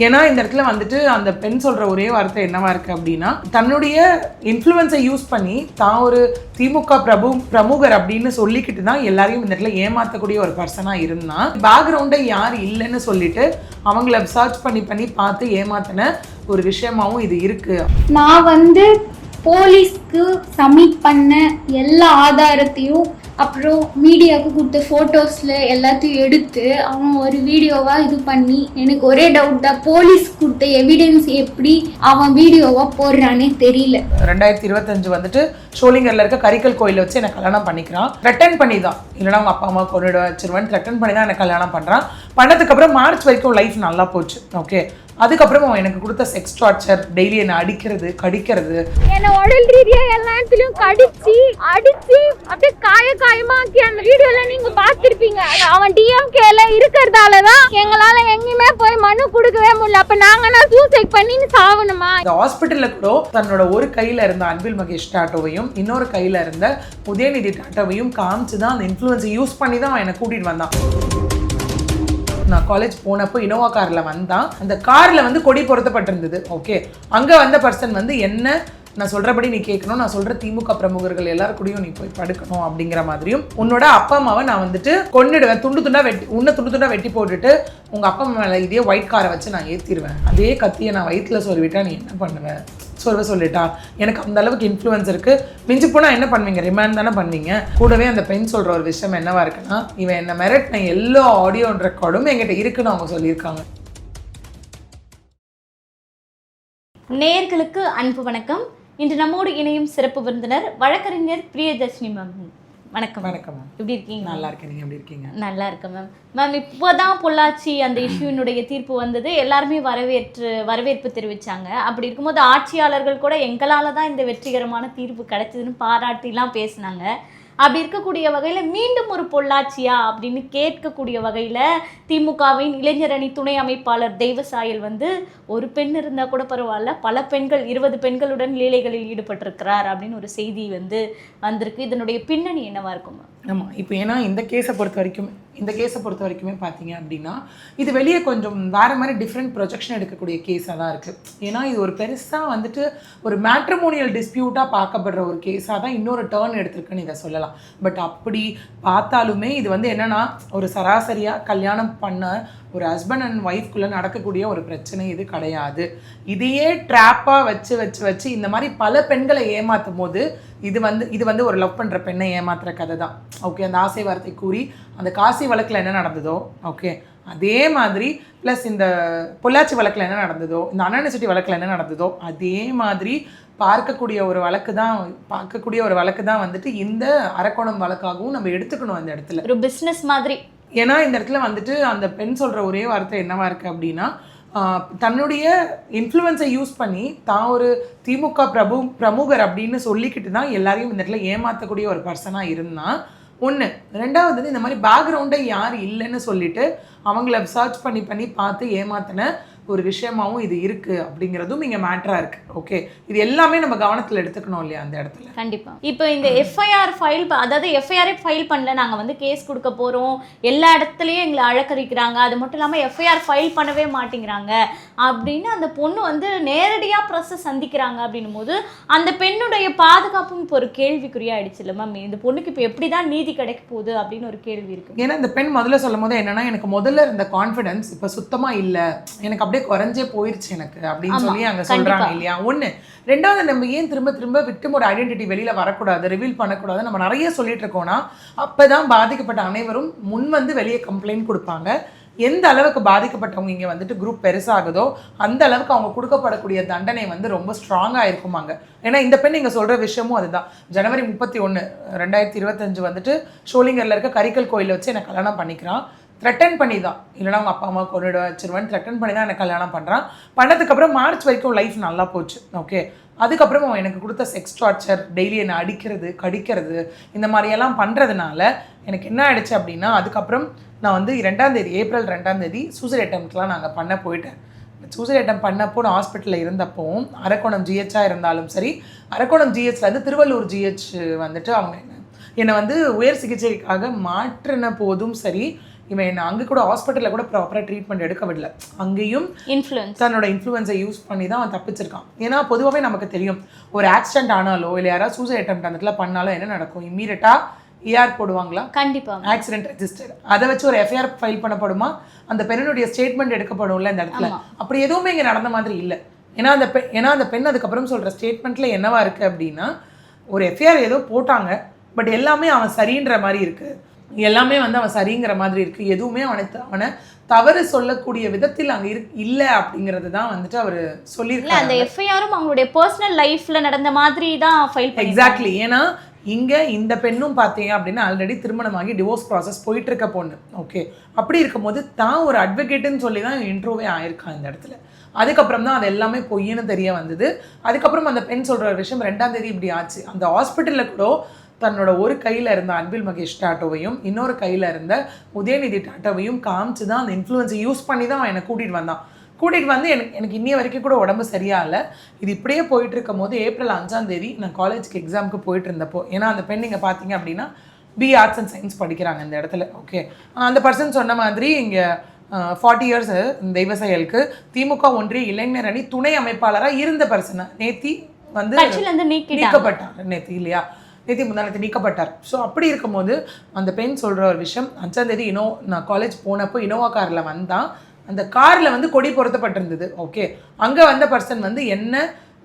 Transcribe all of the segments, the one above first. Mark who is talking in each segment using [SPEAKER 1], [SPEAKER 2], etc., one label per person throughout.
[SPEAKER 1] ஏன்னா இந்த இடத்துல வந்துட்டு அந்த பெண் சொல்ற ஒரே வார்த்தை என்னவா இருக்கு அப்படின்னா தன்னுடைய இன்ஃப்ளூயன்ஸை யூஸ் பண்ணி தான் ஒரு திமுக பிரபு பிரமுகர் அப்படின்னு சொல்லிக்கிட்டு தான் எல்லாரையும் இந்த இடத்துல ஏமாத்தக்கூடிய ஒரு பர்சனா இருந்தான் பேக்ரவுண்டை யார் இல்லைன்னு சொல்லிட்டு அவங்கள சர்ச் பண்ணி பண்ணி பார்த்து ஏமாத்தின ஒரு விஷயமாவும் இது இருக்கு.
[SPEAKER 2] நான் வந்து போலீஸ்க்கு சப்மிட் பண்ண எல்லா ஆதாரத்தையும் அப்புறம் மீடியாவுக்கு கொடுத்த ஃபோட்டோஸில் எல்லாத்தையும் எடுத்து அவன் ஒரு வீடியோவாக இது பண்ணி எனக்கு ஒரே டவுட் தான் போலீஸ் கொடுத்த எவிடன்ஸ் எப்படி அவன் வீடியோவாக போடுறானே தெரியல.
[SPEAKER 1] ரெண்டாயிரத்தி இருபத்தஞ்சு வந்துட்டு ஷோலிங்கரில் இருக்க கரிக்கல் கோயிலில் வச்சு எனக்கு கல்யாணம் பண்ணிக்கிறான். ரிட்டன் பண்ணி தான் இல்லைனா அவங்க அப்பா அம்மா கொண்டுட வச்சிருவேன் ரிட்டன் பண்ணி தான் எனக்கு கல்யாணம் பண்ணுறான் பண்ணதுக்கப்புறம் மார்ச் வரைக்கும் லைஃப் நல்லா போச்சு. ஓகே அதுக்கப்புறம் அவன் எனக்கு கொடுத்த செக்ஸ் டார்ச்சர் டெய்லி என்னை அடிக்கிறது கடிக்கிறது.
[SPEAKER 3] என்ன உடல் ரீதியா எல்லா இடத்துலயும் கடிச்சு அடிச்சு அப்படியே காய காயமாக்கி அந்த வீடியோல நீங்க பார்த்திருப்பீங்க. அவன் டிஎம்கேல இருக்கிறதால தான் எங்களால எங்கேயுமே போய் மனு கொடுக்கவே முடியல. அப்ப நாங்கன்னா சூசைட் பண்ணி சாவணுமா
[SPEAKER 1] இந்த ஹாஸ்பிட்டல்ல கூட தன்னோட ஒரு கையில இருந்த அன்பில் மகேஷ் டாட்டோவையும் இன்னொரு கையில இருந்த உதயநிதி டாட்டோவையும் காமிச்சு தான் அந்த இன்ஃப்ளூயன்ஸை யூஸ் பண்ணி தான் அவன் என்னை கூட்டிட்டு வந்தான். நான் காலேஜ் போனப்போ இனோவா காரில் வந்தான். அந்த காரில் வந்து கொடி பொருத்தப்பட்டிருந்தது. ஓகே அங்கே வந்த பர்சன் வந்து என்ன நான் சொல்கிறபடி நீ கேட்கணும். நான் சொல்கிற திமுக பிரமுகர்கள் எல்லாரும் கூடயும் நீ போய் படுக்கணும் அப்படிங்கிற மாதிரியும் உன்னோட அப்பா அம்மாவை நான் வந்துட்டு கொன்னுடுவேன். துண்டு துண்டா வெட்டி உன்னை துண்டு துண்டாக வெட்டி போட்டுட்டு உங்கள் அப்பா அம்மா மேலே இதே ஒயிட் காரை வச்சு நான் ஏற்றிடுவேன் அதே கத்தியை நான் வயிற்றில் சொல்லிவிட்டா நீ என்ன பண்ணுவேன் சொல்ல சொல்லிட்டா. எனக்கு அந்த அளவுக்கு இன்ஃப்ளூயன்ஸ் இருக்கு. மிஞ்சி போனால் என்ன பண்ணுவீங்க? ரிமாண்ட் தானே பண்ணுவீங்க? கூடவே அந்த பெண் சொல்ற ஒரு விஷயம் என்னவா இருக்குன்னா இவன் என்ன மிரட்டின எல்லா ஆடியோ ரெக்கார்டும் எங்கிட்ட இருக்குன்னு அவங்க சொல்லியிருக்காங்க.
[SPEAKER 4] நேர்களுக்கு அன்பு வணக்கம். இன்று நம்மோடு இணையும் சிறப்பு விருந்தினர் வழக்கறிஞர் பிரியதர்ஷினி மேம். வணக்கம்.
[SPEAKER 1] வணக்கம் மேம்
[SPEAKER 4] எப்படி இருக்கீங்க?
[SPEAKER 1] நல்லா இருக்கேன். எப்படி இருக்கீங்க?
[SPEAKER 4] நல்லா இருக்கேன் மேம் மேம் இப்போதான் பொள்ளாச்சி அந்த இஷ்யூனுடைய தீர்ப்பு வந்தது. எல்லாருமே வரவேற்று வரவேற்பு தெரிவிச்சாங்க. அப்படி இருக்கும்போது ஆட்சியாளர்கள் கூட எங்களால தான் இந்த வெற்றிகரமான தீர்ப்பு கிடைச்சதுன்னு பாராட்டிலாம் பேசினாங்க. அப்படி இருக்கக்கூடிய வகையில் மீண்டும் ஒரு பொள்ளாச்சியா அப்படின்னு கேட்கக்கூடிய வகையில் திமுகவின் இளைஞரணி துணை அமைப்பாளர் தெய்வசாயல் வந்து ஒரு பெண் இருந்தால் கூட பரவாயில்ல. பல பெண்கள் இருபது பெண்களுடன் லீலைகளில் ஈடுபட்டிருக்கிறார் அப்படின்னு ஒரு செய்தி வந்து வந்திருக்கு. இதனுடைய பின்னணி என்னவா இருக்குமா?
[SPEAKER 1] ஆமாம் இப்போ ஏன்னா இந்த கேஸை பொறுத்த வரைக்கும் இந்த கேஸை பொறுத்த வரைக்குமே பார்த்தீங்க அப்படின்னா இது வெளியே கொஞ்சம் வேறு மாதிரி டிஃப்ரெண்ட் ப்ரொஜெக்ஷன் எடுக்கக்கூடிய கேஸாக தான் இருக்குது ஏன்னா இது ஒரு பெருசாக வந்துட்டு ஒரு மேட்ரிமோனியல் டிஸ்பியூட்டாக பார்க்கப்படுற ஒரு கேஸாக தான் இன்னொரு டேர்ன் எடுத்திருக்குன்னு இதை சொல்லலாம். பட் அப்படி பார்த்தாலுமே இது வந்து என்னென்னா ஒரு சராசரியாக கல்யாணம் பண்ண ஒரு ஹஸ்பண்ட் அண்ட் ஒய்ஃப்குள்ளே நடக்கக்கூடிய ஒரு பிரச்சனை இது கிடையாது. இதையே ட்ராப்பாக வச்சு வச்சு வச்சு இந்த மாதிரி பல பெண்களை ஏமாற்றும் போது இது வந்து இது வந்து ஒரு லவ் பண்ணுற பெண்ணை ஏமாத்துற கதை தான். ஓகே அந்த ஆசை வார்த்தை கூறி அந்த காசி வழக்கில் என்ன நடந்ததோ ஓகே அதே மாதிரி ப்ளஸ் இந்த பொள்ளாச்சி வழக்கில் என்ன நடந்ததோ இந்த அனானிசிட்டி வழக்கில் என்ன நடந்ததோ அதே மாதிரி பார்க்கக்கூடிய ஒரு வழக்கு தான் பார்க்கக்கூடிய ஒரு வழக்கு தான் வந்துட்டு இந்த அரக்கோணம் வழக்காகவும் நம்ம எடுத்துக்கணும் அந்த இடத்துல.
[SPEAKER 4] ஒரு பிஸ்னஸ் மாதிரி.
[SPEAKER 1] ஏன்னா இந்த இடத்துல வந்துட்டு அந்த பெண் சொல்கிற ஒரே வார்த்தை என்னவா இருக்குது அப்படின்னா தன்னுடைய இன்ஃப்ளூயன்ஸை யூஸ் பண்ணி தான் ஒரு திமுக பிரபு பிரமுகர் அப்படின்னு சொல்லிக்கிட்டு தான் எல்லாரையும் இந்த இடத்துல ஏமாற்றக்கூடிய ஒரு பர்சனாக இருந்தான் ஒன்று ரெண்டாவது வந்து இந்த மாதிரி பேக்ரவுண்டை யார் இல்லைன்னு சொல்லிட்டு அவங்கள சர்ச் பண்ணி பண்ணி பார்த்து ஏமாத்தின ஒரு விஷயமாவும் இது இருக்குது அப்படிங்கிறதும் இங்கே மேட்டராக இருக்குது ஓகே இது எல்லாமே நம்ம கவனத்தில் எடுத்துக்கணும் இல்லையா அந்த இடத்துல?
[SPEAKER 4] கண்டிப்பா. இப்போ இந்த எஃப்ஐஆர் ஃபைல் அதாவது எஃப்ஐஆரே ஃபைல் பண்ணல நாங்க வந்து கேஸ் கொடுக்க போறோம். எல்லா இடத்துலயும் எங்களை அழக்கறிக்கிறாங்க. அது மட்டும் இல்லாம எஃப்ஐஆர் ஃபைல் பண்ணவே மாட்டேங்கிறாங்க. அப்படின்னு அந்த பொண்ணு வந்து நேரடியா ப்ரெஸ்ஸை சந்திக்கிறாங்க அப்படின்னும் போது அந்த பெண்ணுடைய பாதுகாப்பும் இப்போ ஒரு கேள்விக்குறியாயிடுச்சு இல்லை மேம் இந்த பொண்ணுக்கு இப்போ எப்படி தான் நீதி கிடைக்க போகுது அப்படின்னு ஒரு கேள்வி இருக்கு.
[SPEAKER 1] ஏன்னா இந்த பெண் முதல்ல சொல்லும் போது என்னன்னா எனக்கு முதல்ல இருந்த கான்ஃபிடன்ஸ் இப்போ சுத்தமா இல்ல. எனக்கு அப்படியே குறைஞ்சே போயிருச்சு எனக்கு அப்படின்னு சொல்லி அங்க சொல்றாங்க
[SPEAKER 4] கண்டிப்பா.
[SPEAKER 1] இல்லையா? ஒண்ணு. ரெண்டாவது நம்ம ஏன் திரும்ப திரும்ப விக்டிம் ஒரு ஐடென்டிட்டி வெளியில வரக்கூடாது ரிவீல் பண்ணக்கூடாது நம்ம நிறைய சொல்லிட்டு இருக்கோம்னா அப்பதான் பாதிக்கப்பட்ட அனைவரும் முன் வந்து வெளியே கம்ப்ளைண்ட் கொடுப்பாங்க. எந்த அளவுக்கு பாதிக்கப்பட்டவங்க இங்கே வந்துட்டு குரூப் பெருசாகுதோ அந்த அளவுக்கு அவங்க கொடுக்கப்படக்கூடிய தண்டனை வந்து ரொம்ப ஸ்ட்ராங்காக இருக்குமாங்க. ஏன்னா இந்த பெண் இங்கே சொல்கிற விஷயமும் அதுதான். ஜனவரி முப்பத்தி ஒன்று ரெண்டாயிரத்தி இருபத்தஞ்சு வந்துட்டு ஷோலிங்கரில் இருக்க கரிக்கல் கோயிலை வச்சு என்னை கல்யாணம் பண்ணிக்கிறான். த்ரெட்டன் பண்ணி தான் இல்லைனா அவங்க அப்பா அம்மா கொண்டுட வச்சிருவேன் த்ரெட்டன் பண்ணி தான் எனக்கு கல்யாணம் பண்ணுறான் பண்ணதுக்கப்புறம் மார்ச் வரைக்கும் லைஃப் நல்லா போச்சு. ஓகே அதுக்கப்புறம் அவன் எனக்கு கொடுத்த செக்ஸ் டார்ச்சர் டெய்லி என்னை அடிக்கிறது கடிக்கிறது இந்த மாதிரியெல்லாம் பண்ணுறதுனால எனக்கு என்ன ஆயிடுச்சு அப்படின்னா அதுக்கப்புறம் நான் வந்து ரெண்டாம் தேதி ஏப்ரல் ரெண்டாம் தேதி சூசைட் அட்டம்ப்ட்லாம் நாங்கள் பண்ண போயிட்டேன். சூசைட் அட்டம் பண்ணப்போ நான் ஹாஸ்பிட்டலில் இருந்தப்போவும் அரக்கோணம் ஜிஹெச்சாக இருந்தாலும் சரி அரக்கோணம் ஜிஹெச்லேருந்து திருவள்ளூர் ஜிஹெச் வந்துட்டு அவங்க என்னை வந்து உயர் சிகிச்சைக்காக மாற்றின போதும் சரி இவன் என்ன அங்கே கூட ஹாஸ்பிட்டலில் கூட ப்ராப்பராக ட்ரீட்மெண்ட் எடுக்க விடல. அங்கேயும்
[SPEAKER 4] இன்ஃப்ளூயன்ஸ்
[SPEAKER 1] தன்னோட இன்ஃப்ளூயன்ஸை யூஸ் பண்ணி தான் அவன் தப்பிச்சிருக்கான். ஏன்னா பொதுவாகவே நமக்கு தெரியும் ஒரு ஆக்சிடென்ட் ஆனாலோ இல்லை யாராவது சூசைட் அட்டம் அந்த இடத்துல பண்ணாலோ என்ன நடக்கும்? இம்மீடியட்டாக ஏஆர் போடுவாங்களா?
[SPEAKER 4] கண்டிப்பா.
[SPEAKER 1] ஆக்சிடென்ட் ரெஜிஸ்டர் அதை வச்சு ஒரு எஃப்ஐஆர் ஃபைல் பண்ணப்படுமா? அந்த பெண்ணுடைய ஸ்டேட்மெண்ட் எடுக்கப்படும்ல இந்த இடத்துல. அப்படி எதுவுமே இங்கே நடந்த மாதிரி இல்லை. ஏன்னா அந்த பெண் ஏன்னா அந்த பெண் அதுக்கப்புறம் சொல்கிற ஸ்டேட்மெண்ட்ல என்னவா இருக்கு அப்படின்னா ஒரு எஃப்ஐஆர் ஏதோ போட்டாங்க பட் எல்லாமே அவன் சரின்ற மாதிரி இருக்கு. எல்லாமே வந்து அவன் சரிங்கிற மாதிரி இருக்கு. எதுவுமே அவனை அவனை தவறு சொல்லக்கூடிய விதத்தில் அங்கே இரு இல்லை அப்படிங்கிறது தான் வந்துட்டு அவர்
[SPEAKER 4] இல்ல அந்த எஃப்ஐஆரும் அவங்களுடைய பர்சனல் லைஃப்ல நடந்த மாதிரி தான் ஃபைல்
[SPEAKER 1] எக்ஸாக்ட்லி ஏன்னா இங்க இந்த பெண்ணும் பார்த்தீங்க அப்படின்னா ஆல்ரெடி திருமணமாகி டிவோர்ஸ் ப்ராசஸ் போயிட்டு இருக்க பொண்ணு. ஓகே அப்படி இருக்கும்போது தான் ஒரு அட்வொகேட்டுன்னு சொல்லி தான் இன்ட்ரோவே ஆயிருக்கான் இந்த இடத்துல. அதுக்கப்புறம் தான் அது எல்லாமே பொய்ன்னு தெரிய வந்தது. அதுக்கப்புறம் அந்த பெண் சொல்ற ஒரு விஷயம் ரெண்டாம் தேதி இப்படி ஆச்சு. அந்த ஹாஸ்பிட்டலில் கூட தன்னோட ஒரு கையில் இருந்த அன்பில் மகேஷ் டாட்டோவையும் இன்னொரு கையில் இருந்த உதயநிதி டாட்டோவையும் காமிச்சு தான் அந்த இன்ஃப்ளூயன்ஸை யூஸ் பண்ணி தான் அவன் என்னை கூட்டிகிட்டு வந்தான். கூட்டிகிட்டு வந்து எனக்கு எனக்கு இன்னிய வரைக்கும் கூட உடம்பு சரியா இல்லை இது இப்படியே போயிட்டு இருக்கும் போது ஏப்ரல் அஞ்சாம் தேதி நான் காலேஜ்க்கு எக்ஸாமுக்கு போயிட்டு இருந்தப்போ ஏன்னா அந்த பெண் நீங்கள் பார்த்தீங்க அப்படின்னா பி ஆர்ட்ஸ் அண்ட் சயின்ஸ் படிக்கிறாங்க இந்த இடத்துல ஓகே அந்த பர்சன் சொன்ன மாதிரி இங்கே ஃபார்ட்டி இயர்ஸ் தெய்வ செயலுக்கு திமுக ஒன்றிய இளைஞர் அணி துணை அமைப்பாளராக இருந்த பர்சன் நேத்தி வந்து நீக்கப்பட்டார் நேற்று இல்லையா? நிதி முந்தானத்து நீக்கப்பட்டார். ஸோ அப்படி இருக்கும்போது அந்த பெண் சொல்கிற ஒரு விஷயம் அஞ்சாம் தேதி இனோ நான் காலேஜ் போனப்போ இனோவா காரில் வந்தான் அந்த காரில் வந்து கொடி பொருத்தப்பட்டிருந்தது. ஓகே அங்கே வந்த பர்சன் வந்து என்ன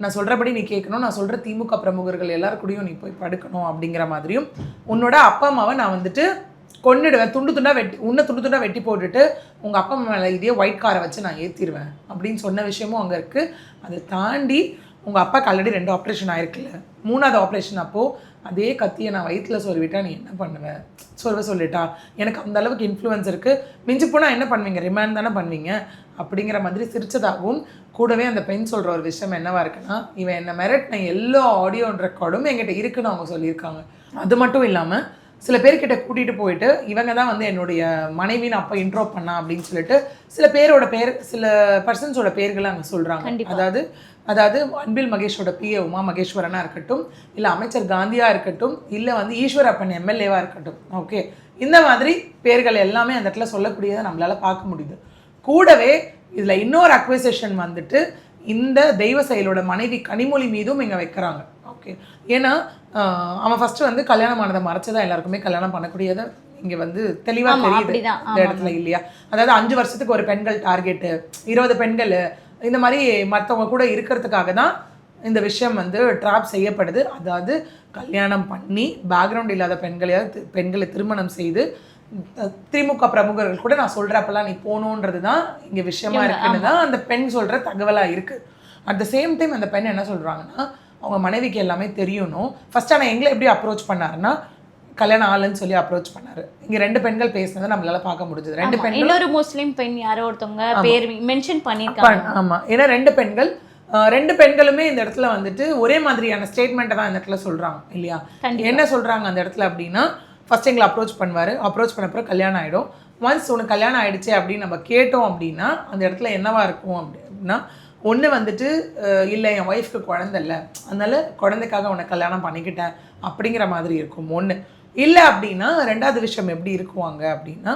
[SPEAKER 1] நான் சொல்கிறபடி நீ கேட்கணும் நான் சொல்கிற திமுக பிரமுகர்கள் எல்லார் கூடயும் நீ போய் படுக்கணும் அப்படிங்கிற மாதிரியும் உன்னோட அப்பா அம்மாவை நான் வந்துட்டு கொண்டுடுவேன் துண்டு துண்டா வெட்டி உன்னை துண்டு துண்டாக வெட்டி போட்டுட்டு உங்கள் அப்பா அம்மா மேலே இதே ஒயிட் காரை வச்சு நான் ஏற்றிடுவேன் அப்படின்னு சொன்ன விஷயமும் அங்கே இருக்குது அதை தாண்டி உங்கள் அப்பாவுக்கு ஆல்ரெடி ரெண்டு ஆப்ரேஷன் ஆயிருக்குல்ல. மூணாவது ஆப்ரேஷன் அப்போது அதே கத்தியை நான் வயிற்றில் சொல்லிவிட்டா நீ என்ன பண்ணுவ? சொல்ல சொல்லிட்டா? எனக்கு அந்த அளவுக்கு இன்ஃப்ளூயன்ஸ் இருக்குது மிஞ்சி போனால் என்ன பண்ணுவீங்க? ரிமாண்ட் தானே பண்ணுவீங்க. அப்படிங்கிற மாதிரி சிரிச்சதாகவும் கூடவே அந்த பெண் சொல்கிற ஒரு விஷயம் என்னவா இருக்குன்னா இவன் என்ன மிரட்டின எல்லா ஆடியோ ரெக்கார்டும் என்கிட்ட இருக்குன்னு அவங்க சொல்லியிருக்காங்க. அது மட்டும் இல்லாமல் சில பேர்கிட்ட கூட்டிகிட்டு போயிட்டு இவங்க தான் வந்து என்னுடைய மனைவின்னு அப்போ இன்ட்ரோ பண்ணா அப்படின்னு சொல்லிட்டு சில பேரோட பேர் சில பர்சன்ஸோட பேர்களை அங்கே சொல்கிறாங்க. அதாவது அதாவது அன்பில் மகேஷோட பிஏ உமா மகேஸ்வரனா இருக்கட்டும் இல்லை அமைச்சர் காந்தியா இருக்கட்டும் இல்லை வந்து ஈஸ்வரப்பன் எம்எல்ஏவா இருக்கட்டும் ஓகே இந்த மாதிரி பேர்கள் எல்லாமே அந்த இடத்துல சொல்லக்கூடியதை நம்மளால பார்க்க முடியுது. கூடவே இதில் இன்னொரு அக்விசேஷன் வந்துட்டு இந்த தெய்வ செயலோட மனைவி கனிமொழி மீதும் இங்கே வைக்கிறாங்க ஓகே ஏன்னா அவன் ஃபர்ஸ்ட் வந்து கல்யாணம் ஆனதை மறைச்சதான் எல்லாருக்குமே கல்யாணம் பண்ணக்கூடியதை இங்கே வந்து தெளிவாக தெரியுது. இந்த இடத்துல இல்லையா? அதாவது அஞ்சு வருஷத்துக்கு ஒரு பெண்கள் டார்கெட்டு இருபது பெண்கள் இந்த மாதிரி மற்றவங்க கூட இருக்கிறதுக்காக தான் இந்த விஷயம் வந்து ட்ராப் செய்யப்படுது. அதாவது கல்யாணம் பண்ணி பேக்ரவுண்ட் இல்லாத பெண்களையாவது பெண்களை திருமணம் செய்து திமுக பிரமுகர்கள் கூட நான் சொல்கிறப்பெல்லாம் நீ போகணுன்றது தான் இங்கே விஷயமா இருக்குன்னு தான் அந்த பெண் சொல்கிற தகவலாக இருக்குது அட் த சேம் டைம் அந்த பெண் என்ன சொல்கிறாங்கன்னா அவங்க மனைவிக்கு எல்லாமே தெரியணும். ஃபர்ஸ்ட் ஆனால் எங்களை எப்படி அப்ரோச் பண்ணாருன்னா கல்யாணம் ஆளுன்னு சொல்லி அப்ரோச் பண்ணாரு. இங்க ரெண்டு பெண்கள் பேசினதை நம்மளால பார்க்க முடிஞ்சது. ரெண்டு பெண்கள்
[SPEAKER 4] இன்னொரு முஸ்லிம் பெண் யாரோ ஒருத்தவங்க பேர் மென்ஷன் பண்ணிருக்காங்க
[SPEAKER 1] ஆமா. ஏன்னா ரெண்டு பெண்கள் ரெண்டு பெண்களுமே இந்த இடத்துல வந்துட்டு ஒரே மாதிரியான ஸ்டேட்மெண்ட்டை தான் இந்த இடத்துல சொல்றாங்க இல்லையா. என்ன சொல்றாங்க அந்த இடத்துல அப்படின்னா ஃபர்ஸ்ட் எங்களை அப்ரோச் பண்ணுவாரு. அப்ரோச் பண்ண அப்புறம் கல்யாணம் ஆயிடும். ஒன்ஸ் உனக்கு கல்யாணம் ஆயிடுச்சு அப்படின்னு நம்ம கேட்டோம் அப்படின்னா அந்த இடத்துல என்னவா இருக்கும் அப்படின்னா ஒன்று வந்துட்டு இல்லை என் ஒய்ஃப்க்கு குழந்தை இல்லை. அதனால குழந்தைக்காக உனக்கு கல்யாணம் பண்ணிக்கிட்டேன். அப்படிங்கிற மாதிரி இருக்கும். ஒன்று இல்லை அப்படின்னா ரெண்டாவது விஷயம் எப்படி இருக்குவாங்க அப்படின்னா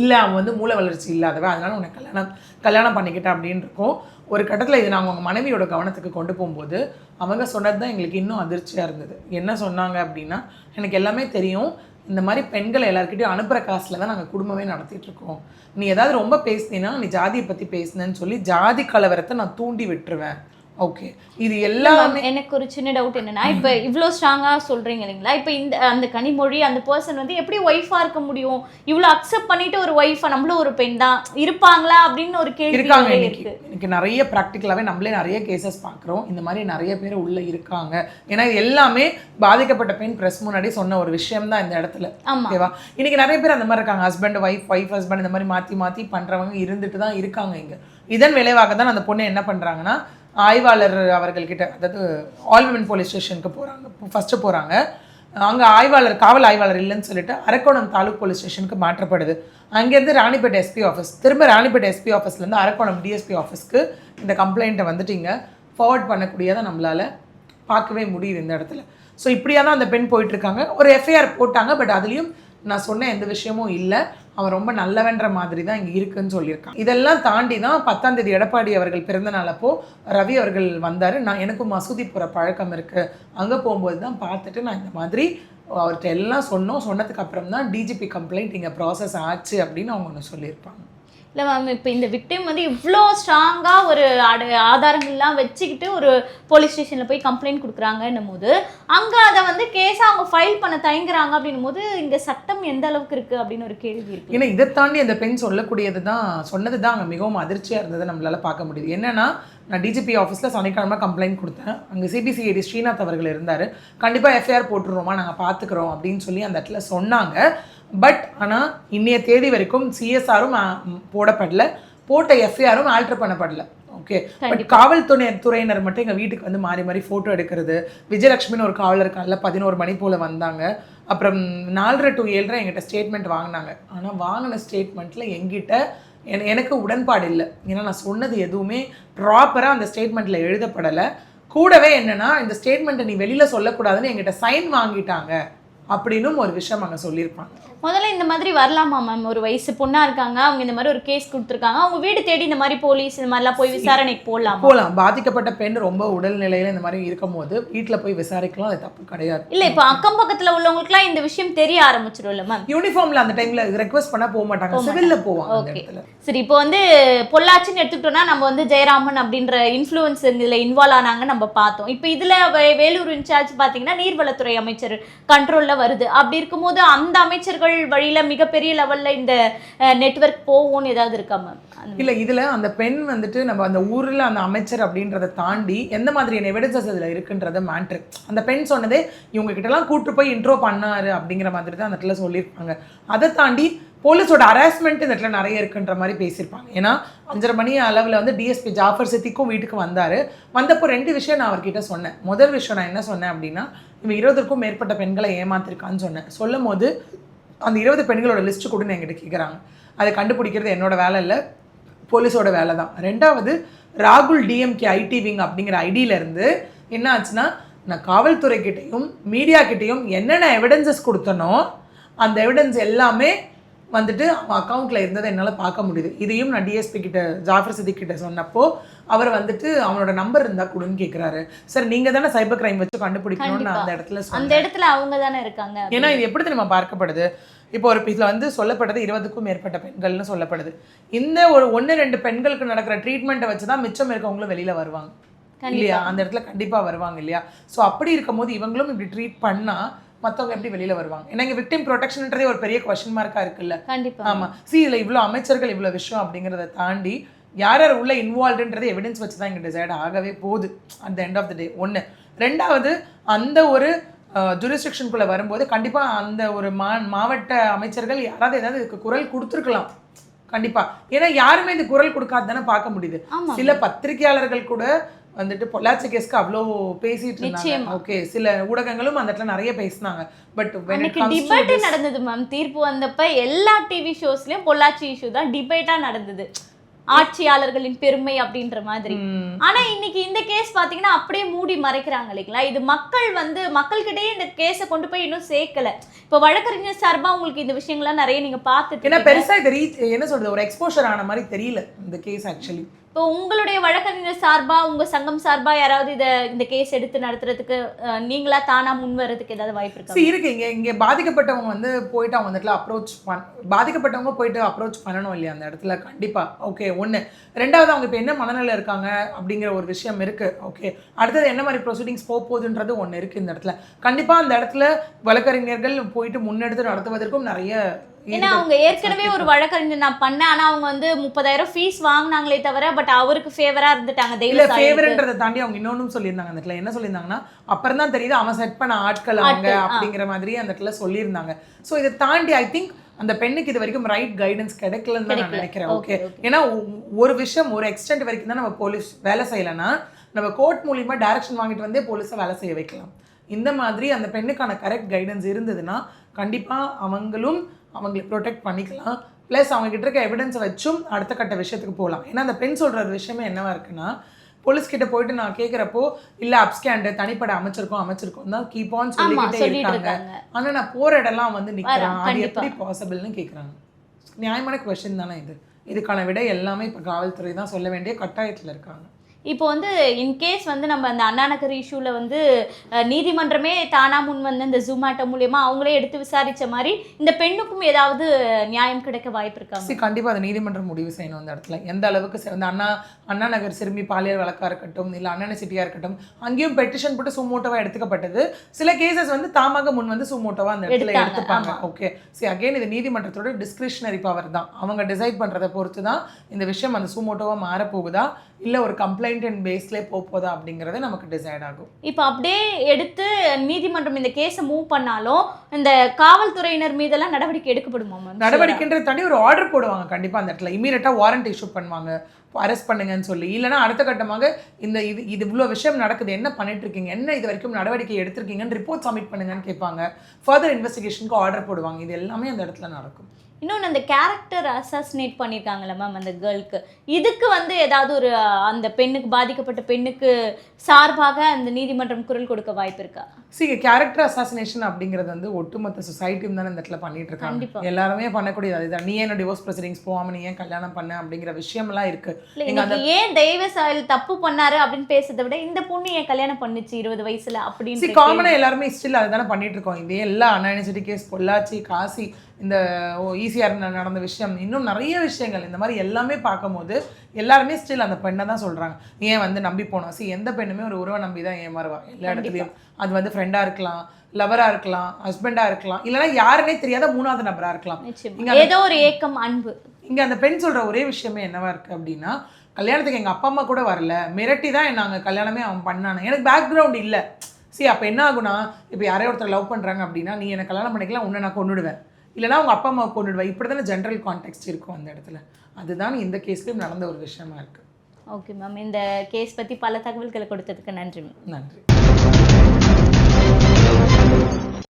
[SPEAKER 1] இல்லை அவன் வந்து மூளை வளர்ச்சி இல்லாதவ அதனால் உனக்கு கல்யாணம் கல்யாணம் பண்ணிக்கிட்டேன் அப்படின்னு இருக்கும். ஒரு கட்டத்தில் இது நாங்கள் உங்கள் மனைவியோட கவனத்துக்கு கொண்டு போகும்போது அவங்க சொன்னது தான் எங்களுக்கு இன்னும் அதிர்ச்சியாக இருந்தது. என்ன சொன்னாங்க அப்படின்னா எனக்கு எல்லாமே தெரியும். இந்த மாதிரி பெண்களை எல்லாருக்கிட்டையும் அனுப்புகிற காசில் தான் நாங்கள் குடும்பமே நடத்திட்டுருக்கோம் நீ ஏதாவது ரொம்ப பேசினீன்னா நீ ஜாதியை பற்றி பேசினேன்னு சொல்லி ஜாதி கலவரத்தை நான் தூண்டி விட்டுருவேன். ஓகே இது எல்லாமே
[SPEAKER 4] எனக்கு ஒரு சின்ன டவுட் என்னன்னா இப்ப இவ்ளோ ஸ்ட்ராங்கா சொல்றீங்க இல்லைங்களா? இப்ப இந்த அந்த கனிமொழி அந்த பர்சன் வந்து எப்படி ஒய்ஃபா இருக்க முடியும்? இவ்ளோ அக்செப்ட் பண்ணிட்டு ஒரு ஒய்ஃபா நம்மளும் ஒரு பெண் தான் இருப்பாங்களா? அப்படின்னு ஒரு கேள்வி
[SPEAKER 1] இருக்காங்க
[SPEAKER 4] இருக்கு.
[SPEAKER 1] நிறைய ப்ராக்டிக்கலாகவே நம்மளே நிறைய கேசஸ் பார்க்குறோம். இந்த மாதிரி நிறைய பேர் உள்ளே இருக்காங்க. ஏன்னா இது எல்லாமே பாதிக்கப்பட்ட பெண் ப்ரெஸ் முன்னாடி சொன்ன ஒரு விஷயம் தான் இந்த இடத்துல. ஓகேவா? இன்னைக்கு நிறைய பேர் அந்த மாதிரி இருக்காங்க. ஹஸ்பண்ட் ஒய்ஃப் ஒய்ஃப் ஹஸ்பண்ட் இந்த மாதிரி மாற்றி மாற்றி பண்ணுறவங்க இருந்துட்டு தான் இருக்காங்க இங்கே. இதன் விளைவாக தான் அந்த பொண்ணு என்ன பண்ணுறாங்கன்னா ஆய்வாளர் அவர்கள்கிட்ட அதாவது ஆல் விமன் போலீஸ் ஸ்டேஷனுக்கு போகிறாங்க ஃபஸ்ட்டு போகிறாங்க அங்கே ஆய்வாளர் காவல் ஆய்வாளர் இல்லைன்னு சொல்லிட்டு அரக்கோணம் தாலுக் போலீஸ் ஸ்டேஷனுக்கு மாற்றப்படுது. அங்கேருந்து ராணிப்பேட்டை எஸ்பி ஆஃபீஸ் திரும்ப ராணிப்பேட்டை எஸ்பி ஆஃபீஸ்லேருந்து அரக்கோணம் டிஎஸ்பி ஆஃபீஸ்க்கு இந்த கம்ப்ளைண்ட்டை வந்துட்டு ஃபார்வர்ட் பண்ணக்கூடியதை நம்மளால் பார்க்கவே முடியுது இந்த இடத்துல. ஸோ இப்படியாக தான் அந்த பெண் போயிட்டுருக்காங்க ஒரு எஃப்ஐஆர் போட்டாங்க பட் அதுலேயும் நான் சொன்ன எந்த விஷயமும் இல்லை. அவன் ரொம்ப நல்லவன்ற மாதிரி தான் இங்கே இருக்குன்னு சொல்லியிருக்கான். இதெல்லாம் தாண்டி தான் பத்தாம் தேதி எடப்பாடி அவர்கள் பிறந்த நாளப்போ ரவி அவர்கள் வந்தார். நான் எனக்கும் மசூதி போகிற பழக்கம் இருக்குது அங்கே போகும்போது தான் பார்த்துட்டு நான் இந்த மாதிரி அவர்கிட்ட எல்லாம் சொன்னோம். சொன்னதுக்கு அப்புறம் தான் டிஜிபி கம்ப்ளைண்ட் இங்கே ப்ராசஸ் ஆச்சு அப்படின்னு அவங்க ஒன்று சொல்லியிருப்பாங்க.
[SPEAKER 4] இல்லை மேம் இப்போ இந்த விக்டிம் வந்து இவ்வளோ ஸ்ட்ராங்காக ஒரு அடு ஆதாரங்கள்லாம் வச்சுக்கிட்டு ஒரு போலீஸ் ஸ்டேஷனில் போய் கம்ப்ளைண்ட் கொடுக்குறாங்கன்னும் போது அங்கே அதை வந்து கேஸாக அவங்க ஃபைல் பண்ண தயங்குறாங்க அப்படின்னும் போது இங்கே சட்டம் எந்த அளவுக்கு இருக்குது அப்படின்னு ஒரு கேள்வி இருக்குது
[SPEAKER 1] ஏன்னா இதை தாண்டி அந்த பெண் சொல்லக்கூடியது தான் சொன்னது தான் அங்கே மிகவும் அதிர்ச்சியாக இருந்ததை நம்மளால் பார்க்க முடியுது. என்னென்னா நான் டிஜிபி ஆஃபீஸில் சனிக்கிழமை கம்ப்ளைண்ட் கொடுத்தேன். அங்கே சிபிசிஐடி ஸ்ரீநாத் அவர்கள் இருந்தார். கண்டிப்பாக எஃப்ஐஆர் போட்டுருவோமா நாங்கள் பார்த்துக்குறோம் அப்படின்னு சொல்லி அந்த இடத்துல சொன்னாங்க. பட் ஆனால் இன்னைய தேதி வரைக்கும் சிஎஸ்ஆரும் போடப்படல. போட்ட எஃப்ஐஆரும் ஆல்டர் பண்ணப்படல. ஓகே பட் காவல்துறை துறையினர் மட்டும் எங்கள் வீட்டுக்கு வந்து மாறி மாறி ஃபோட்டோ எடுக்கிறது. விஜயலட்சுமின்னு ஒரு காவலர் காலைல பதினோரு மணி போல் வந்தாங்க. அப்புறம் நாலரை டு ஏழரை எங்கிட்ட ஸ்டேட்மெண்ட் வாங்கினாங்க. ஆனால் வாங்கின ஸ்டேட்மெண்ட்டில் எங்கிட்ட என- எனக்கு உடன்பாடு இல்லை. ஏன்னா நான் சொன்னது எதுவுமே ப்ராப்பராக அந்த ஸ்டேட்மெண்ட்டில் எழுதப்படலை. கூடவே என்னன்னா இந்த ஸ்டேட்மெண்ட்டை நீ வெளியில் சொல்லக்கூடாதுன்னு எங்கிட்ட சைன் வாங்கிட்டாங்க. அப்படின்னும் ஒரு விஷயம் அங்கே சொல்லியிருப்பாங்க.
[SPEAKER 4] முதல்ல இந்த மாதிரி வரலாமா மேம் ஒரு வயசு பொண்ணா இருக்காங்க அவங்க இந்த மாதிரி ஒரு கேஸ் கொடுத்துருக்காங்க. அவங்க வீடு தேடி இந்த மாதிரி போலீஸ் இந்த மாதிரிலாம் போய் விசாரணைக்கு போடலாமா
[SPEAKER 1] போகலாம் பாதிக்கப்பட்ட பெண் ரொம்ப உடல்நிலையில் இந்த மாதிரி இருக்கும்போது வீட்டில் போய் விசாரிக்கலாம் அது தப்பு கிடையாது.
[SPEAKER 4] இல்ல இப்போ அக்கம் பக்கத்துல உள்ளவங்களுக்குலாம் இந்த விஷயம் தெரிய ஆரம்பிச்சிடும்ல மேம்
[SPEAKER 1] யூனிஃபார்ம்ல அந்த டைம்ல ரெக்வஸ்ட் பண்ணா போக மாட்டாங்க. சிவில்ல போவாங்க
[SPEAKER 4] சரி இப்போ வந்து பொள்ளாச்சின்னு எடுத்துக்கிட்டோம்னா நம்ம வந்து ஜெயராமன் அப்படின்ற இன்ஃப்ளூயன்ஸ் இதுல இன்வால்வ் ஆனாங்க நம்ம பார்த்தோம். இப்போ இதுல வேலூர் இன்சார்ஜ் பாத்தீங்கன்னா நீர்வளத்துறை அமைச்சர் கண்ட்ரோல்ல வருது. அப்படி இருக்கும்போது அந்த அமைச்சர்கள் வழியில மிகப்பெரிய லெவல்ல இந்த நெட்வொர்க் போகும்னு ஏதாவது இருக்கா மேம்
[SPEAKER 1] இல்ல இதுல அந்த பெண் வந்துட்டு நம்ம அந்த ஊர்ல அந்த அமைச்சர் அப்படின்றத தாண்டி எந்த மாதிரியான எவிடன்சஸ் இதுல இருக்குன்றத மேட்ரு அந்த பெண் சொன்னதே இவங்க கிட்ட எல்லாம் கூட்டு போய் இன்ட்ரோ பண்ணாரு அப்படிங்கிற மாதிரி தான் அந்த இடத்துல சொல்லியிருப்பாங்க. அதை தாண்டி போலீஸோட ஹராஸ்மெண்ட் இந்த இடத்துல நிறைய இருக்குன்ற மாதிரி பேசியிருப்பாங்க. ஏன்னா அஞ்சரை மணி அளவில் வந்து டிஎஸ்பி ஜாஃபர் சித்திக்கும் வீட்டுக்கு வந்தார். வந்தப்போ ரெண்டு விஷயம் நான் அவர்கிட்ட சொன்னேன். முதல் விஷயம் நான் என்ன சொன்னேன் அப்படின்னா இவன் இருபதுக்கும் மேற்பட்ட பெண்களை ஏமாத்திருக்கான்னு சொன்னேன். சொல்லும் போது அந்த இருபது பெண்களோட லிஸ்ட் கொடுன்னு என்கிட்ட கேட்குறாங்க அதை கண்டுபிடிக்கிறது என்னோட வேலை இல்லை போலீஸோட வேலை தான். ரெண்டாவது ராகுல் டிஎம்கே ஐடி விங் அப்படிங்கிற ஐடியிலேருந்து என்ன ஆச்சுன்னா நான் காவல்துறை கிட்டேயும் மீடியா கிட்டேயும் என்னென்ன எவிடன்சஸ் கொடுத்தனோ அந்த எவிடன்ஸ் எல்லாமே வந்துட்டு அவன் அக்கௌண்ட்டில் இருந்ததை என்னால் பார்க்க முடியுது. இதையும் நான் டிஎஸ்பி கிட்ட ஜாஃபர் சித்திக் கிட்ட சொன்னப்போ அவர் வந்துட்டு அவனோட நம்பர் இருந்தால் கொடுன்னு கேட்குறாரு சார் நீங்கள் தானே சைபர் கிரைம் வச்சு கண்டுபிடிக்கணும்னு நான் அந்த இடத்துல
[SPEAKER 4] அந்த இடத்துல அவங்க தானே இருக்காங்க
[SPEAKER 1] ஏன்னா இது எப்படி தெரியுமா பார்க்கப்படுது? இப்போ ஒரு இதில் வந்து சொல்லப்பட்டது இருபதுக்கும் மேற்பட்ட பெண்கள்னு சொல்லப்படுது. இந்த ஒரு ஒன்று ரெண்டு பெண்களுக்கு நடக்கிற ட்ரீட்மெண்ட்டை வச்சு தான் மிச்சம் இருக்கவங்களும் வெளியில் வருவாங்க. இல்லையா? அந்த இடத்துல கண்டிப்பாக வருவாங்க இல்லையா? ஸோ அப்படி இருக்கும்போது இவங்களும் இப்படி ட்ரீட் பண்ணால் மற்றவங்க எப்படி வெளியில் வருவாங்க? ஏன்னா இங்கே விக்டிம் ப்ரொடெக்ஷன்ன்றதே ஒரு பெரிய கொஷின் மார்க்காக இருக்குல்ல.
[SPEAKER 4] கண்டிப்பா.
[SPEAKER 1] ஆமாம் சி இதில் இவ்வளோ அமைச்சர்கள் இவ்வளோ விஷயம் அப்படிங்கிறத தாண்டி யார் யார் உள்ள இன்வால்வ்ன்றது எவிடன்ஸ் வச்சு தான் இங்கே டிசைட் ஆகவே போகுது at the end of the day ஒன்று ரெண்டாவது அந்த ஒரு ஜூரிஸ்டிக்ஷனுக்குள்ளே வரும்போது கண்டிப்பாக அந்த ஒரு மா மாவட்ட அமைச்சர்கள் யாராவது ஏதாவது இதுக்கு குரல் கொடுத்துருக்கலாம். கண்டிப்பா. ஏன்னா யாருமே இந்த குரல் கொடுக்காது தானே பார்க்க முடியுது. சில பத்திரிகையாளர்கள் கூட வந்துட்டு பொள்ளாச்சி கேஸ்க்கு அவ்வளோ பேசிட்டு இருந்தாங்க. ஓகே சில ஊடகங்களும் அந்த இடத்துல நிறைய பேசினாங்க. பட்
[SPEAKER 4] அன்னைக்கு டிபேட்டே நடந்தது மேம் தீர்ப்பு வந்தப்ப எல்லா டிவி ஷோஸ்லயும் பொள்ளாச்சி இஷ்யூ தான் டிபேட்டா நடந்தது. ஆட்சியாளர்களின் பெருமை அப்படின்ற மாதிரி. ஆனா இன்னைக்கு இந்த கேஸ் பாத்தீங்கன்னா அப்படியே மூடி மறைக்கிறாங்க இல்லைங்களா? இது மக்கள் வந்து மக்கள்கிட்டயே இந்த கேஸை கொண்டு போய் இன்னும் சேர்க்கல. இப்போ வழக்கறிஞர் சார்பா உங்களுக்கு இந்த விஷயங்கள்லாம் நிறைய நீங்க பார்த்துட்டு.
[SPEAKER 1] பெருசா இது என்ன சொல்றது ஒரு எக்ஸ்போஷர் ஆன மாதிரி தெரியல இந்த கேஸ் ஆக்சுவலி
[SPEAKER 4] இப்போ உங்களுடைய வழக்கறிஞர் சார்பா உங்க சங்கம் சார்பா யாராவது இத இந்த கேஸ் எடுத்து நடத்துறதுக்கு நீங்களா தானா முன் வர்றதுக்கு ஏதாவது வாய்ப்பு இருக்கு?
[SPEAKER 1] சரி இருக்கு. இங்க இங்க பாதிக்கப்பட்டவங்க வந்து போயிட்டு அவங்க இடத்துல அப்ரோச் பண் பாதிக்கப்பட்டவங்க போயிட்டு அப்ரோச் பண்ணணும் இல்லையா அந்த இடத்துல? கண்டிப்பா. ஓகே ஒன்று ரெண்டாவது அவங்க இப்போ என்ன மனநிலை இருக்காங்க அப்படிங்கிற ஒரு விஷயம் இருக்கு. ஓகே அடுத்தது என்ன மாதிரி ப்ரொசீடிங்ஸ் போக போகுதுன்றது ஒன்று இருக்கு இந்த இடத்துல. கண்டிப்பா அந்த இடத்துல வழக்கறிஞர்கள் போயிட்டு முன்னெடுத்து நடத்துவதற்கும் நிறைய
[SPEAKER 4] ஏன்னா அவங்க ஏற்கனவே ஒரு வழக்கறிஞர் நான் பண்ணேன் ஆனா அவங்க வந்து முப்பதாயிரம் ஃபீஸ் வாங்குனாங்களே தவிர பட் அவருக்கு ஃபேவரா இருந்துட்டாங்க தெய்வ.
[SPEAKER 1] ஃபேவர்ன்றதை தாண்டி அவங்க இன்னொன்னும் சொல்லியிருந்தாங்க அந்த இடத்துல என்ன சொல்லியிருந்தாங்கன்னா அப்புறம் தான் தெரியுது அவன் செட் பண்ண ஆட்கள் அவங்க. அப்படிங்கிற மாதிரி அந்த இடத்துல சொல்லியிருந்தாங்க ஸோ இதை தாண்டி ஐ திங்க் அந்த பெண்ணுக்கு இது வரைக்கும் ரைட் கைடன்ஸ் கிடைக்கலன்னு நான். நினைக்கிறேன் ஓகே. ஏன்னா ஒரு விஷயம் ஒரு எக்ஸ்டென்ட் வரைக்கும் தான் நம்ம போலீஸ் வேலை செய்யலைன்னா நம்ம கோர்ட் மூலியமா டைரக்ஷன் வாங்கிட்டு வந்தே போலீஸை வேலை செய்ய வைக்கலாம் இந்த மாதிரி அந்த பெண்ணுக்கான கரெக்ட் கைடன்ஸ் இருந்ததுன்னா கண்டிப்பா அவங்களும் அவங்களை ப்ரொடெக்ட் பண்ணிக்கலாம். ப்ளஸ் அவங்க கிட்ட இருக்க எவிடன்ஸை வச்சும் அடுத்த கட்ட விஷயத்துக்கு போகலாம். ஏன்னா அந்த பெண் சொல்ற ஒரு விஷயமே என்னவா இருக்குன்னா போலீஸ் கிட்ட போயிட்டு நான் கேட்குறப்போ இல்ல அப்ஸ்கேண்டு தனிப்பட அமைச்சிருக்கோம் அமைச்சிருக்கோம் தான் கீப் ஆன் சொல்லிக்கிட்டே இருக்காங்க.
[SPEAKER 4] இருக்காங்க.
[SPEAKER 1] ஆனா நான் போற இடம்லாம் வந்து நிக்கிறேன். அது. எப்படி பாசிபிள்னு கேக்குறாங்க. நியாயமான கொஷின் தானே இது. இதுக்கான விடை எல்லாமே இப்போ காவல்துறை தான் சொல்ல வேண்டிய கட்டாயத்தில் இருக்காங்க.
[SPEAKER 4] இப்போ வந்து இன்கேஸ் வந்து நம்ம அந்த அண்ணா நகர் இஷ்யூவில் வந்து நீதிமன்றமே தானா முன் வந்து இந்த ஜூமேட்டோ மூலியமா அவங்களே எடுத்து விசாரிச்ச மாதிரி இந்த பெண்ணுக்கும் ஏதாவது நியாயம் கிடைக்க வாய்ப்பு இருக்காங்க
[SPEAKER 1] சி கண்டிப்பாக அதை நீதிமன்றம் முடிவு செய்யணும் அந்த இடத்துல. எந்த அளவுக்கு இந்த அண்ணா அண்ணா நகர் சிறுமி பாலியல் வழக்காக இருக்கட்டும் இல்லை அண்ணனை சிட்டியாக இருக்கட்டும் அங்கேயும் பெட்டிஷன் போட்டு சுமோட்டோவாக எடுத்துக்கப்பட்டது. சில கேசஸ் வந்து தாமாக முன் வந்து சுமோட்டோவாக அந்த இடத்துல எடுத்துப்பாங்க. ஓகே சி அகைன் இது நீதிமன்றத்தோட டிஸ்கிரிஷனரி பவர் தான். அவங்க டிசைட் பண்ணுறதை பொறுத்து தான் இந்த விஷயம் அந்த சுமோட்டோவாக மாறப்போகுதா? இல்லை ஒரு கம்ப்ளைண்ட் அண்ட் பேஸ்லேயே போகுதா அப்படிங்கிறது நமக்கு டிசைட் ஆகும்.
[SPEAKER 4] இப்போ அப்படியே எடுத்து நீதிமன்றம் இந்த கேஸை மூவ் பண்ணாலும் இந்த காவல்துறையினர் மீதெல்லாம் நடவடிக்கை எடுக்கப்படுமா
[SPEAKER 1] நடவடிக்கைன்றது தனி ஒரு ஆர்டர் போடுவாங்க. கண்டிப்பாக அந்த இடத்துல. இமீடியட்டாக வாரண்ட் இஷ்யூ பண்ணுவாங்க. அரெஸ்ட் பண்ணுங்கன்னு சொல்லி. இல்லைன்னா அடுத்த கட்டமாக இந்த இது இது இவ்வளோ விஷயம் நடக்குது. என்ன பண்ணிட்டு இருக்கீங்க? என்ன இது வரைக்கும் நடவடிக்கை எடுத்திருக்கீங்கன்னு ரிப்போர்ட் சப்மிட் பண்ணுங்கன்னு கேட்பாங்க. ஃபர்தர் இன்வெஸ்டிகேஷனுக்கு ஆர்டர் போடுவாங்க. இது எல்லாமே அந்த இடத்துல நடக்கும்.
[SPEAKER 4] இன்னொன்று அந்த கேரக்டர் அசாசினேட் பண்ணியிருக்காங்கல்ல மேம் அந்த கேர்ளுக்கு இதுக்கு வந்து ஏதாவது ஒரு அந்த பெண்ணுக்கு பாதிக்கப்பட்ட பெண்ணுக்கு சார்பாக அந்த நீதிமன்றம் குரல் கொடுக்க வாய்ப்பு இருக்கா?
[SPEAKER 1] சி கேரக்டர் அசாசினேஷன் அப்படிங்கிறது வந்து ஒட்டுமொத்த சொசைட்டியும் தானே இந்த இடத்துல பண்ணிட்டு. இருக்காங்க. எல்லாருமே பண்ணக்கூடியது அதுதான். நீ என்ன டிவோர்ஸ் ப்ரொசீடிங்ஸ் போகாம நீ ஏன் கல்யாணம் பண்ண அப்படிங்கிற விஷயம்லாம் இருக்கு.
[SPEAKER 4] ஏன் தெய்வ சாயல் தப்பு பண்ணாரு அப்படின்னு பேசுறதை விட இந்த பொண்ணு ஏன் கல்யாணம் பண்ணுச்சு இருபது வயசுல அப்படின்னு
[SPEAKER 1] காமனாக எல்லாருமே ஸ்டில் அதுதானே பண்ணிட்டு இருக்கோம். இதே எல்லா அண்ணா யூனிவர்சிட்டி கேஸ் பொள்ளாச்சி காசி இந்த ஈஸியாக நடந்த விஷயம். இன்னும் நிறைய விஷயங்கள். இந்த மாதிரி எல்லாமே பார்க்கும்போது எல்லாருமே ஸ்டில் அந்த பெண்ணை தான் சொல்கிறாங்க ஏன் வந்து நம்பி போனோம் சி எந்த பெண்ணுமே ஒரு உறவை நம்பி தான் ஏமாறுவா எல்லா இடத்துலையும். அது வந்து ஃப்ரெண்டாக இருக்கலாம் லவராக இருக்கலாம் ஹஸ்பண்டாக இருக்கலாம். இல்லைன்னா யாருன்னே தெரியாத மூணாவது நபராக இருக்கலாம்.
[SPEAKER 4] ஏதோ ஒரு ஏக்கம் அன்பு.
[SPEAKER 1] இங்கே அந்த பெண் சொல்கிற ஒரே விஷயமே என்னவா இருக்குது அப்படின்னா கல்யாணத்துக்கு எங்கள் அப்பா அம்மா கூட வரல. மிரட்டி தான் நாங்கள் கல்யாணமே அவன் பண்ணானே. எனக்கு பேக்ரவுண்ட் இல்லை. சரி அப்போ என்ன ஆகுனா இப்போ யாரையோ ஒருத்தர் லவ் பண்ணுறாங்க அப்படின்னா நீ என்னை கல்யாணம் பண்ணிக்கலாம் உன்னை நான் கொண்டுடுவேன் இல்லைனா உங்கள் அப்பா அம்மாவை கொண்டுடுவேன் இப்படி தானே ஜென்ரல் கான்டெக்ட் இருக்கும் அந்த இடத்துல. அதுதான் இந்த கேஸ்லேயும் நடந்த ஒரு விஷயமா இருக்குது
[SPEAKER 4] ஓகே மேம் இந்த கேஸ் பத்தி பல தகவல்களை கொடுத்ததுக்கு நன்றி மேம்
[SPEAKER 1] நன்றி.